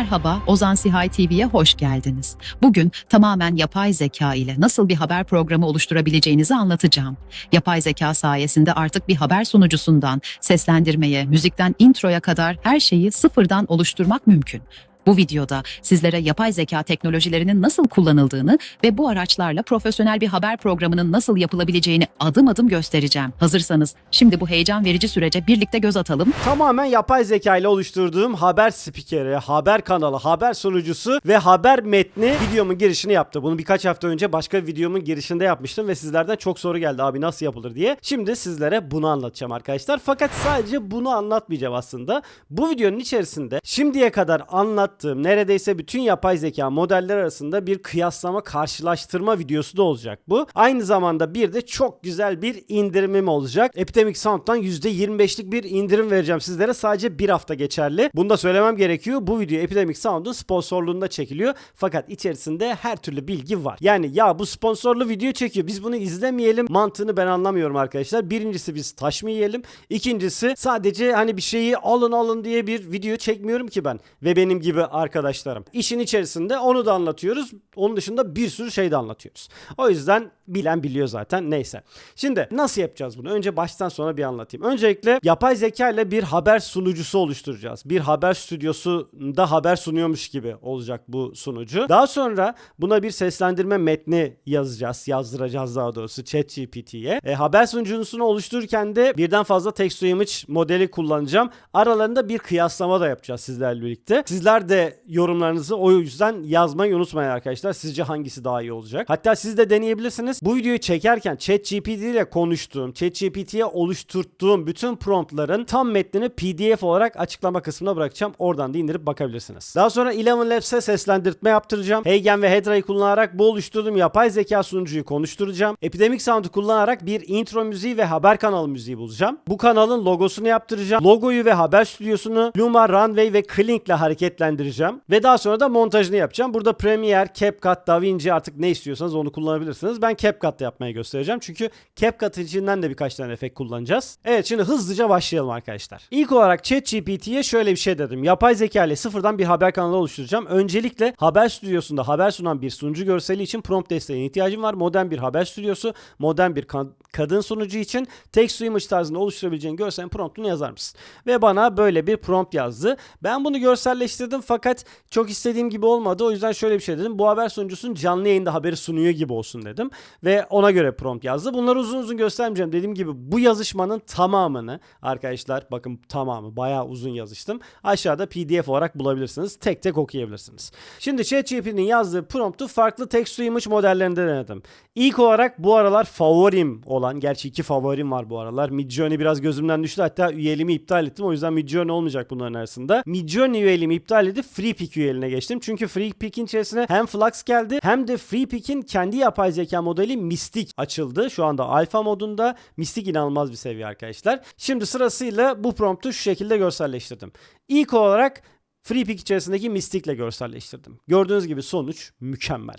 Merhaba, Ozan Sihay TV'ye hoş geldiniz. Bugün tamamen yapay zeka ile nasıl bir haber programı oluşturabileceğinizi anlatacağım. Yapay zeka sayesinde artık bir haber sunucusundan seslendirmeye, müzikten introya kadar her şeyi sıfırdan oluşturmak mümkün. Bu videoda sizlere yapay zeka teknolojilerinin nasıl kullanıldığını ve bu araçlarla profesyonel bir haber programının nasıl yapılabileceğini adım adım göstereceğim. Hazırsanız şimdi bu heyecan verici sürece birlikte göz atalım. Tamamen yapay zeka ile oluşturduğum haber spikeri, haber kanalı, haber sunucusu ve haber metni videomun girişini yaptı. Bunu birkaç hafta önce başka videomun girişinde yapmıştım ve sizlerden çok soru geldi abi nasıl yapılır diye. Şimdi sizlere bunu anlatacağım arkadaşlar. Fakat sadece bunu anlatmayacağım aslında. Bu videonun içerisinde şimdiye kadar anlattığım neredeyse bütün yapay zeka modeller arasında bir kıyaslama, karşılaştırma videosu da olacak bu. Aynı zamanda bir de çok güzel bir indirimim olacak. Epidemic Sound'dan %25'lik bir indirim vereceğim sizlere. Sadece bir hafta geçerli. Bunu da söylemem gerekiyor. Bu video Epidemic Sound'un sponsorluğunda çekiliyor. Fakat içerisinde her türlü bilgi var. Yani ya bu sponsorlu video çekiyor. Biz bunu izlemeyelim mantığını ben anlamıyorum arkadaşlar. Birincisi biz taş mı yiyelim? İkincisi sadece hani bir şeyi alın alın diye bir video çekmiyorum ki ben. Ve benim gibi arkadaşlarım. İşin içerisinde onu da anlatıyoruz. Onun dışında bir sürü şey de anlatıyoruz. O yüzden bilen biliyor zaten. Neyse. Şimdi nasıl yapacağız bunu? Önce baştan sona bir anlatayım. Öncelikle yapay zeka ile bir haber sunucusu oluşturacağız. Bir haber stüdyosunda haber sunuyormuş gibi olacak bu sunucu. Daha sonra buna bir seslendirme metni yazacağız. Yazdıracağız daha doğrusu ChatGPT'ye. E, haber sunucusunu oluştururken de birden fazla text to image modeli kullanacağım. Aralarında bir kıyaslama da yapacağız sizlerle birlikte. Sizler de yorumlarınızı o yüzden yazmayı unutmayın arkadaşlar. Sizce hangisi daha iyi olacak? Hatta siz de deneyebilirsiniz. Bu videoyu çekerken ChatGPT ile konuştuğum, ChatGPT'ye oluşturttuğum bütün promptların tam metnini PDF olarak açıklama kısmına bırakacağım. Oradan da indirip bakabilirsiniz. Daha sonra Eleven Labs'e seslendirtme yaptıracağım. Heygen ve Hedra'yı kullanarak bu oluşturduğum yapay zeka sunucuyu konuşturacağım. Epidemic Sound'u kullanarak bir intro müziği ve haber kanalı müziği bulacağım. Bu kanalın logosunu yaptıracağım. Logoyu ve haber stüdyosunu Luma, Runway ve Klink ile hareketlendireceğim. Ve daha sonra da montajını yapacağım. Burada Premiere, CapCut, DaVinci artık ne istiyorsanız onu kullanabilirsiniz. Ben CapCut'ta yapmaya göstereceğim. Çünkü CapCut içinden de birkaç tane efekt kullanacağız. Evet şimdi hızlıca başlayalım arkadaşlar. İlk olarak ChatGPT'ye şöyle bir şey dedim. Yapay zeka ile sıfırdan bir haber kanalı oluşturacağım. Öncelikle haber stüdyosunda haber sunan bir sunucu görseli için prompt desteğine ihtiyacım var. Modern bir haber stüdyosu, modern bir ka- kadın sunucu için text to image tarzında oluşturabileceğin görselin promptunu yazar mısın? Ve bana böyle bir prompt yazdı. Ben bunu görselleştirdim fakat çok istediğim gibi olmadı. O yüzden şöyle bir şey dedim. Bu haber sunucusunun canlı yayında haberi sunuyor gibi olsun dedim. Ve ona göre prompt yazdı. Bunları uzun uzun göstermeyeceğim. Dediğim gibi bu yazışmanın tamamını arkadaşlar bakın tamamı bayağı uzun yazıştım. Aşağıda PDF olarak bulabilirsiniz. Tek tek okuyabilirsiniz. Şimdi ChatGPT'nin yazdığı promptu farklı text to image modellerinde denedim. İlk olarak bu aralar favorim olan, gerçi iki favorim var bu aralar. Midjourney biraz gözümden düştü. Hatta üyeliğimi iptal ettim. O yüzden Midjourney olmayacak bunların arasında. Midjourney üyeliğimi iptal edip FreePick üyeliğine geçtim. Çünkü FreePick'in içerisine hem Flux geldi hem de FreePick'in kendi yapay zeka modeli Mystic açıldı. Şu anda alfa modunda. Mystic inanılmaz bir seviye arkadaşlar. Şimdi sırasıyla bu promptu şu şekilde görselleştirdim. İlk olarak FreePick içerisindeki Mystic'le görselleştirdim. Gördüğünüz gibi sonuç mükemmel.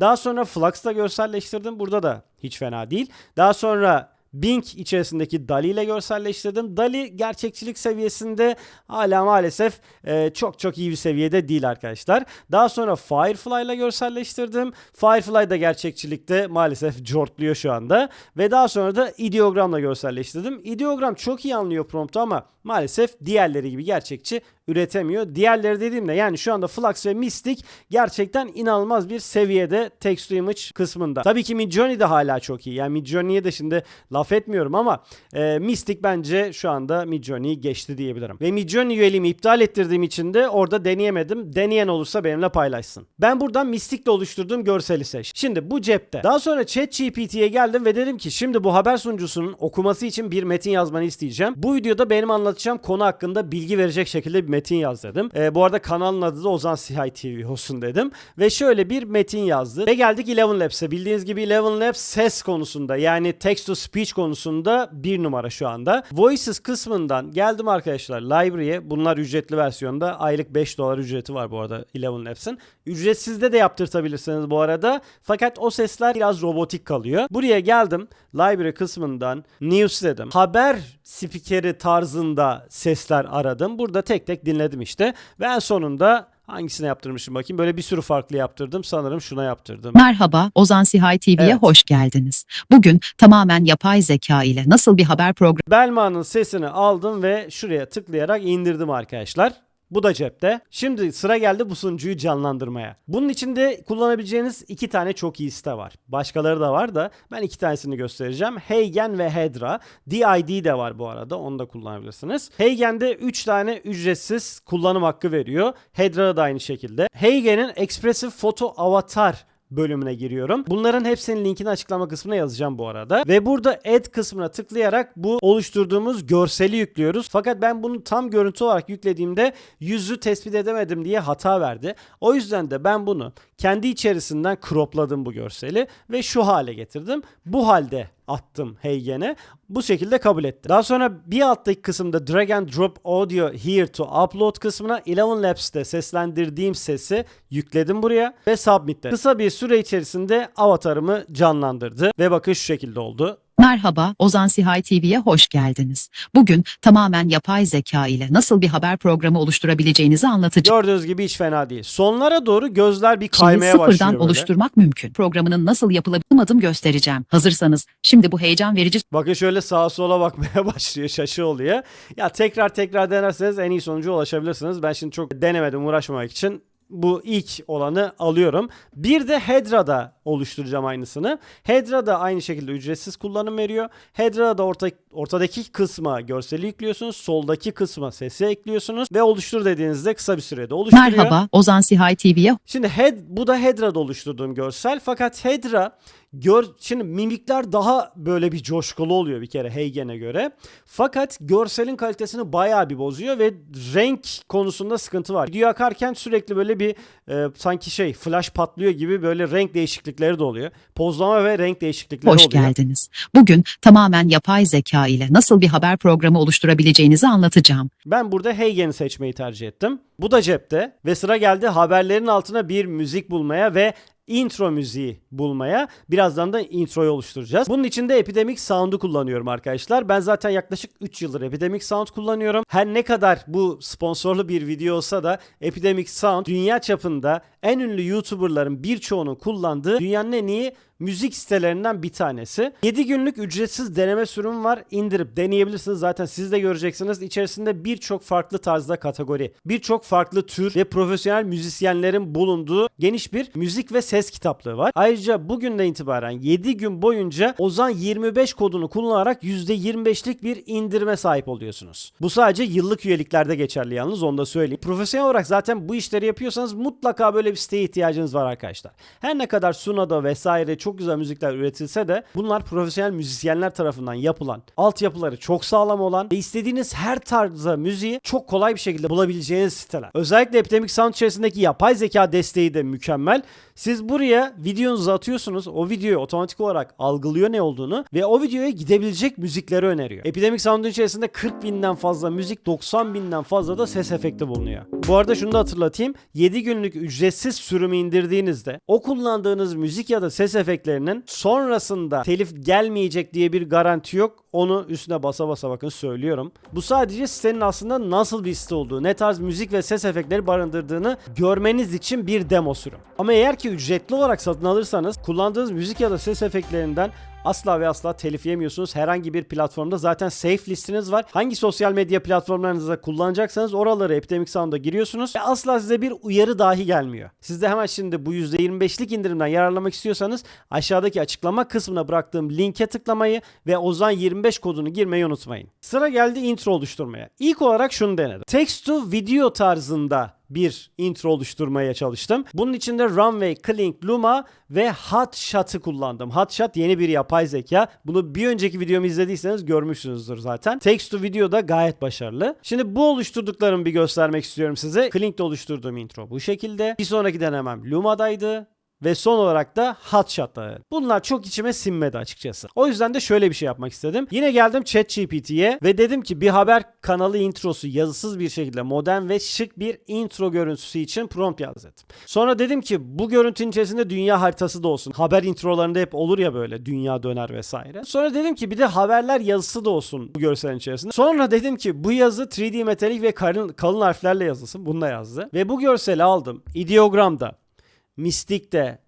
Daha sonra Flux'la görselleştirdim. Burada da hiç fena değil. Daha sonra Bing içerisindeki DALI ile görselleştirdim. DALI gerçekçilik seviyesinde hala maalesef e, çok çok iyi bir seviyede değil arkadaşlar. Daha sonra Firefly ile görselleştirdim. Firefly da gerçekçilikte maalesef cortluyor şu anda. Ve daha sonra da ideogramla görselleştirdim. Ideogram çok iyi anlıyor promptu ama maalesef diğerleri gibi gerçekçi üretemiyor. Diğerleri dediğimde yani şu anda Flux ve Mystic gerçekten inanılmaz bir seviyede text to image kısmında. Tabii ki Midjourney de hala çok iyi. Yani Midjourney'e de şimdi laf etmiyorum ama e, Mystic bence şu anda Midjourney'i geçti diyebilirim. Ve Midjourney üyeliğimi iptal ettirdiğim için de orada deneyemedim. Deneyen olursa benimle paylaşsın. Ben buradan Mystic'le oluşturduğum görseli seç. Şimdi bu cepte. Daha sonra ChatGPT'ye geldim ve dedim ki şimdi bu haber sunucusunun okuması için bir metin yazmanı isteyeceğim. Bu videoda benim anlatacağım konu hakkında bilgi verecek şekilde bir metin yaz dedim. E, bu arada kanalın adı da Ozan Sihay TV olsun dedim. Ve şöyle bir metin yazdı. Ve geldik Eleven Labs'e. Bildiğiniz gibi Eleven Labs ses konusunda yani text to speech konusunda bir numara şu anda. Voices kısmından geldim arkadaşlar library'e. Bunlar ücretli versiyonda. Aylık 5 dolar ücreti var bu arada Eleven Labs'in. Ücretsizde de yaptırtabilirsiniz bu arada. Fakat o sesler biraz robotik kalıyor. Buraya geldim. Library kısmından news dedim. Haber spikeri tarzında sesler aradım. Burada tek tek dinledim işte. Ve en sonunda Hangisine yaptırmışım bakayım. Böyle bir sürü farklı yaptırdım. Sanırım şuna yaptırdım. Merhaba, Ozan Sihay TV'ye Evet. hoş geldiniz. Bugün tamamen yapay zeka ile nasıl bir haber programı Belma'nın sesini aldım ve şuraya tıklayarak indirdim arkadaşlar. Bu da cepte. Şimdi sıra geldi bu sunucuyu canlandırmaya. Bunun içinde kullanabileceğiniz iki tane çok iyi site var. Başkaları da var da ben iki tanesini göstereceğim. Heygen ve Hedra. DID de var bu arada. Onu da kullanabilirsiniz. Heygen'de 3 tane ücretsiz kullanım hakkı veriyor. Hedra'da da aynı şekilde. Heygen'in Expressive Photo Avatar bölümüne giriyorum. Bunların hepsinin linkini açıklama kısmına yazacağım bu arada. Ve burada add kısmına tıklayarak bu oluşturduğumuz görseli yüklüyoruz. Fakat ben bunu tam görüntü olarak yüklediğimde yüzü tespit edemedim diye hata verdi. O yüzden de ben bunu kendi içerisinden cropladım bu görseli ve şu hale getirdim. Bu halde attım Heygen'e. Bu şekilde kabul etti. Daha sonra bir alttaki kısımda drag and drop audio here to upload kısmına Eleven Labs'te seslendirdiğim sesi yükledim buraya ve submit'te. Kısa bir süre içerisinde avatarımı canlandırdı ve bakın şu şekilde oldu. Merhaba, Ozan Sihay TV'ye hoş geldiniz. Bugün tamamen yapay zeka ile nasıl bir haber programı oluşturabileceğinizi anlatacağım. Gördüğünüz gibi hiç fena değil. Sonlara doğru gözler bir Şimdi kaymaya başlıyor sıfırdan böyle. oluşturmak mümkün. Programının nasıl yapılabildiğini adım göstereceğim. Hazırsanız şimdi bu heyecan verici Bakın şöyle sağa sola bakmaya başlıyor, şaşı oluyor. Ya tekrar tekrar denerseniz en iyi sonuca ulaşabilirsiniz. Ben şimdi çok denemedim uğraşmamak için bu ilk olanı alıyorum. Bir de Hedra'da oluşturacağım aynısını. Hedra da aynı şekilde ücretsiz kullanım veriyor. Hedra'da da orta, ortadaki kısma görseli yüklüyorsunuz. Soldaki kısma sesi ekliyorsunuz. Ve oluştur dediğinizde kısa bir sürede oluşturuyor. Merhaba, Ozan Sihay TV'ye Şimdi head, bu da Hedra'da oluşturduğum görsel. Fakat Hedra gör, şimdi mimikler daha böyle bir coşkulu oluyor bir kere Heygen'e göre. Fakat görselin kalitesini bayağı bir bozuyor ve renk konusunda sıkıntı var. Video akarken sürekli böyle bir e, sanki şey flash patlıyor gibi böyle renk değişiklikleri de oluyor. Pozlama ve renk değişiklikleri hoş oluyor. geldiniz. Bugün tamamen yapay zeka ile nasıl bir haber programı oluşturabileceğinizi anlatacağım. Ben burada Heygen'i seçmeyi tercih ettim. Bu da cepte ve sıra geldi haberlerin altına bir müzik bulmaya ve intro müziği bulmaya. Birazdan da introyu oluşturacağız. Bunun için de Epidemic Sound'u kullanıyorum arkadaşlar. Ben zaten yaklaşık 3 yıldır Epidemic Sound kullanıyorum. Her ne kadar bu sponsorlu bir video olsa da Epidemic Sound dünya çapında en ünlü YouTuber'ların birçoğunun kullandığı dünyanın en iyi müzik sitelerinden bir tanesi. 7 günlük ücretsiz deneme sürümü var. İndirip deneyebilirsiniz. Zaten siz de göreceksiniz. İçerisinde birçok farklı tarzda kategori, birçok farklı tür ve profesyonel müzisyenlerin bulunduğu geniş bir müzik ve ses kitaplığı var. Ayrıca bugünden itibaren 7 gün boyunca Ozan 25 kodunu kullanarak %25'lik bir indirime sahip oluyorsunuz. Bu sadece yıllık üyeliklerde geçerli yalnız onu da söyleyeyim. Profesyonel olarak zaten bu işleri yapıyorsanız mutlaka böyle bir siteye ihtiyacınız var arkadaşlar. Her ne kadar Suna'da vesaire çok güzel müzikler üretilse de bunlar profesyonel müzisyenler tarafından yapılan, altyapıları çok sağlam olan ve istediğiniz her tarzda müziği çok kolay bir şekilde bulabileceğiniz siteler. Özellikle Epidemic Sound içerisindeki yapay zeka desteği de mükemmel. Siz buraya videonuzu atıyorsunuz. O videoyu otomatik olarak algılıyor ne olduğunu ve o videoya gidebilecek müzikleri öneriyor. Epidemic Sound'un içerisinde 40 binden fazla müzik, 90 binden fazla da ses efekti bulunuyor. Bu arada şunu da hatırlatayım. 7 günlük ücretsiz sürümü indirdiğinizde o kullandığınız müzik ya da ses efektlerinin sonrasında telif gelmeyecek diye bir garanti yok. Onu üstüne basa basa bakın söylüyorum. Bu sadece sitenin aslında nasıl bir site olduğu, ne tarz müzik ve ses efektleri barındırdığını görmeniz için bir demo sürüm. Ama eğer ki ücretli olarak satın alırsanız kullandığınız müzik ya da ses efektlerinden asla ve asla telif yemiyorsunuz. Herhangi bir platformda zaten safe listiniz var. Hangi sosyal medya platformlarınızda kullanacaksanız oraları Epidemic Sound'a giriyorsunuz ve asla size bir uyarı dahi gelmiyor. Siz de hemen şimdi bu %25'lik indirimden yararlanmak istiyorsanız aşağıdaki açıklama kısmına bıraktığım linke tıklamayı ve Ozan 25 kodunu girmeyi unutmayın. Sıra geldi intro oluşturmaya. İlk olarak şunu denedim. Text to video tarzında bir intro oluşturmaya çalıştım. Bunun için de Runway, Klink, Luma ve Hotshot'ı kullandım. Hotshot yeni bir yapay zeka. Bunu bir önceki videomu izlediyseniz görmüşsünüzdür zaten. Text to video da gayet başarılı. Şimdi bu oluşturduklarımı bir göstermek istiyorum size. Klink'te oluşturduğum intro bu şekilde. Bir sonraki denemem Luma'daydı. Ve son olarak da hotshot'ları. Bunlar çok içime sinmedi açıkçası. O yüzden de şöyle bir şey yapmak istedim. Yine geldim ChatGPT'ye ve dedim ki bir haber kanalı introsu yazısız bir şekilde modern ve şık bir intro görüntüsü için prompt yaz dedim. Sonra dedim ki bu görüntünün içerisinde dünya haritası da olsun. Haber introlarında hep olur ya böyle dünya döner vesaire. Sonra dedim ki bir de haberler yazısı da olsun bu görselin içerisinde. Sonra dedim ki bu yazı 3D metalik ve kalın, kalın harflerle yazılsın. Bunu da yazdı. Ve bu görseli aldım. Ideogram'da, Mystic'te,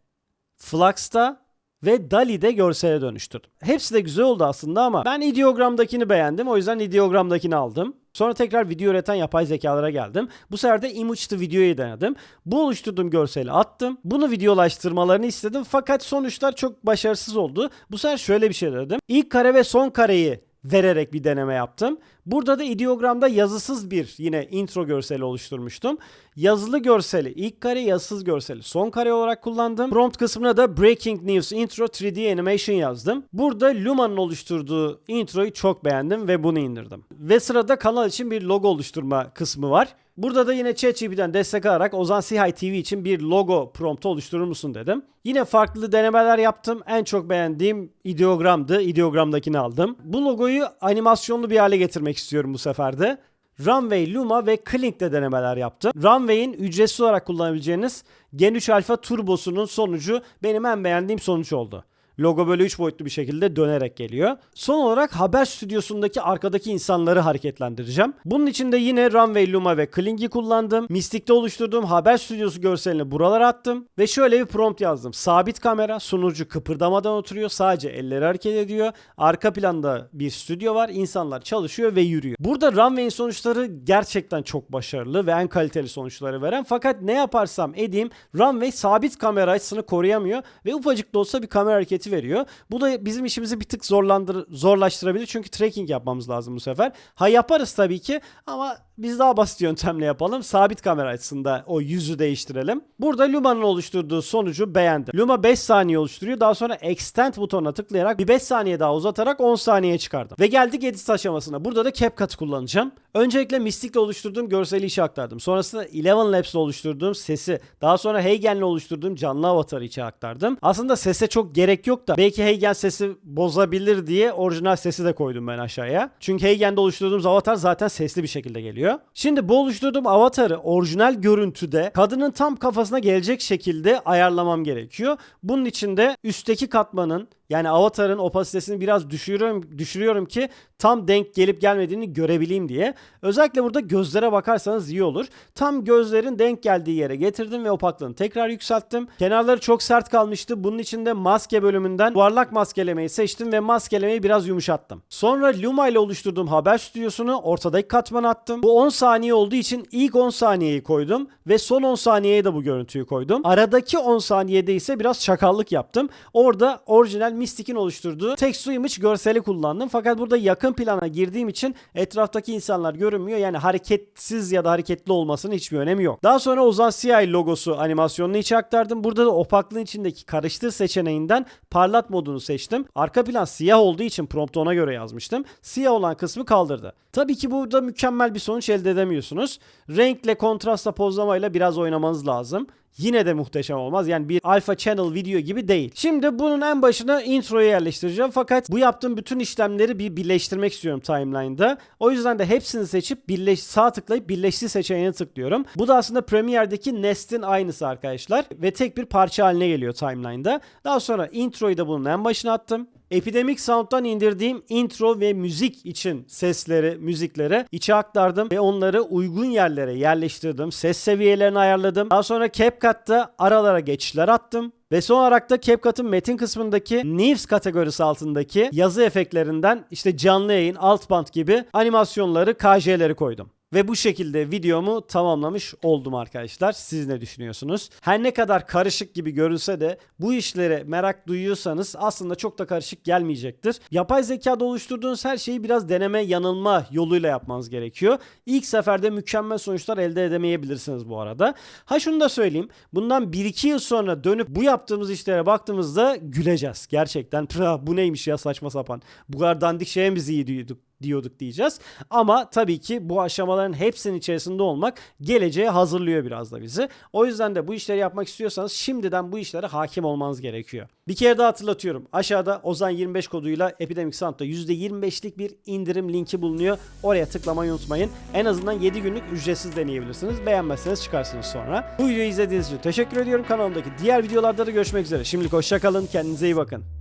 Flux'ta ve DALI-de görsele dönüştürdüm. Hepsi de güzel oldu aslında ama ben ideogramdakini beğendim. O yüzden ideogramdakini aldım. Sonra tekrar video üreten yapay zekalara geldim. Bu sefer de image videoyu denedim. Bu oluşturduğum görseli attım. Bunu videolaştırmalarını istedim fakat sonuçlar çok başarısız oldu. Bu sefer şöyle bir şey dedim. İlk kare ve son kareyi vererek bir deneme yaptım. Burada da ideogramda yazısız bir yine intro görseli oluşturmuştum. Yazılı görseli ilk kare, yazısız görseli son kare olarak kullandım. Prompt kısmına da Breaking News Intro 3D Animation yazdım. Burada Luma'nın oluşturduğu introyu çok beğendim ve bunu indirdim. Ve sırada kanal için bir logo oluşturma kısmı var. Burada da yine ChatGPT'den destek alarak Ozan Sihay TV için bir logo promptu oluşturur musun dedim. Yine farklı denemeler yaptım. En çok beğendiğim ideogramdı. İdeogramdakini aldım. Bu logoyu animasyonlu bir hale getirmek istiyorum bu sefer de. Runway, Luma ve Klink'te denemeler yaptım. Runway'in ücretsiz olarak kullanabileceğiniz Gen 3 Alpha Turbo'sunun sonucu benim en beğendiğim sonuç oldu. Logo böyle 3 boyutlu bir şekilde dönerek geliyor. Son olarak haber stüdyosundaki arkadaki insanları hareketlendireceğim. Bunun için de yine Runway, Luma ve Kling'i kullandım. Mystic'te oluşturduğum haber stüdyosu görselini buralara attım. Ve şöyle bir prompt yazdım. Sabit kamera, sunucu kıpırdamadan oturuyor. Sadece elleri hareket ediyor. Arka planda bir stüdyo var. İnsanlar çalışıyor ve yürüyor. Burada Runway'in sonuçları gerçekten çok başarılı ve en kaliteli sonuçları veren. Fakat ne yaparsam edeyim Runway sabit kamera açısını koruyamıyor ve ufacık da olsa bir kamera hareketi veriyor. Bu da bizim işimizi bir tık zorlandır zorlaştırabilir çünkü tracking yapmamız lazım bu sefer. Ha yaparız tabii ki ama biz daha basit yöntemle yapalım. Sabit kamera açısında o yüzü değiştirelim. Burada Luma'nın oluşturduğu sonucu beğendim. Luma 5 saniye oluşturuyor. Daha sonra Extend butonuna tıklayarak bir 5 saniye daha uzatarak 10 saniye çıkardım. Ve geldik edit aşamasına. Burada da CapCut'ı kullanacağım. Öncelikle Mystic'le oluşturduğum görseli işe aktardım. Sonrasında Eleven Labs'le oluşturduğum sesi, daha sonra Heygen'le oluşturduğum canlı avatarı içe aktardım. Aslında sese çok gerek yok da belki Heygen sesi bozabilir diye orijinal sesi de koydum ben aşağıya. Çünkü Heygen'de oluşturduğumuz avatar zaten sesli bir şekilde geliyor. Şimdi bu oluşturduğum avatarı orijinal görüntüde kadının tam kafasına gelecek şekilde ayarlamam gerekiyor. Bunun için de üstteki katmanın yani avatarın opasitesini biraz düşürüyorum, düşürüyorum ki tam denk gelip gelmediğini görebileyim diye. Özellikle burada gözlere bakarsanız iyi olur. Tam gözlerin denk geldiği yere getirdim ve opaklığını tekrar yükselttim. Kenarları çok sert kalmıştı. Bunun için de maske bölümünden yuvarlak maskelemeyi seçtim ve maskelemeyi biraz yumuşattım. Sonra Luma ile oluşturduğum haber stüdyosunu ortadaki katmana attım. Bu 10 saniye olduğu için ilk 10 saniyeyi koydum ve son 10 saniyeye de bu görüntüyü koydum. Aradaki 10 saniyede ise biraz çakallık yaptım. Orada orijinal Mystic'in oluşturduğu text to image görseli kullandım. Fakat burada yakın plana girdiğim için etraftaki insanlar görünmüyor. Yani hareketsiz ya da hareketli olmasının hiçbir önemi yok. Daha sonra Ozan CI logosu animasyonunu içe aktardım. Burada da opaklığın içindeki karıştır seçeneğinden parlat modunu seçtim. Arka plan siyah olduğu için promptu ona göre yazmıştım. Siyah olan kısmı kaldırdı. Tabii ki burada mükemmel bir sonuç elde edemiyorsunuz. Renkle, kontrastla, pozlamayla biraz oynamanız lazım. Yine de muhteşem olmaz. Yani bir alpha channel video gibi değil. Şimdi bunun en başına introyu yerleştireceğim. Fakat bu yaptığım bütün işlemleri bir birleştirmek istiyorum timeline'da. O yüzden de hepsini seçip birleş sağ tıklayıp birleştir seçeneğine tıklıyorum. Bu da aslında Premiere'deki Nest'in aynısı arkadaşlar. Ve tek bir parça haline geliyor timeline'da. Daha sonra introyu da bunun en başına attım. Epidemic Sound'dan indirdiğim intro ve müzik için sesleri, müzikleri içe aktardım ve onları uygun yerlere yerleştirdim. Ses seviyelerini ayarladım. Daha sonra CapCut'ta aralara geçişler attım. Ve son olarak da CapCut'ın metin kısmındaki News kategorisi altındaki yazı efektlerinden işte canlı yayın, alt band gibi animasyonları, KJ'leri koydum. Ve bu şekilde videomu tamamlamış oldum arkadaşlar. Siz ne düşünüyorsunuz? Her ne kadar karışık gibi görünse de bu işlere merak duyuyorsanız aslında çok da karışık gelmeyecektir. Yapay zekada oluşturduğunuz her şeyi biraz deneme yanılma yoluyla yapmanız gerekiyor. İlk seferde mükemmel sonuçlar elde edemeyebilirsiniz bu arada. Ha şunu da söyleyeyim. Bundan 1-2 yıl sonra dönüp bu yaptığımız işlere baktığımızda güleceğiz. Gerçekten "Pıh, bu neymiş ya saçma sapan. Bu kadar dandik şeye mi iyi diyorduk diyorduk diyeceğiz. Ama tabii ki bu aşamaların hepsinin içerisinde olmak geleceğe hazırlıyor biraz da bizi. O yüzden de bu işleri yapmak istiyorsanız şimdiden bu işlere hakim olmanız gerekiyor. Bir kere daha hatırlatıyorum. Aşağıda Ozan 25 koduyla Epidemic Sound'da %25'lik bir indirim linki bulunuyor. Oraya tıklamayı unutmayın. En azından 7 günlük ücretsiz deneyebilirsiniz. Beğenmezseniz çıkarsınız sonra. Bu videoyu izlediğiniz için teşekkür ediyorum. Kanalımdaki diğer videolarda da görüşmek üzere. Şimdilik hoşçakalın. Kendinize iyi bakın.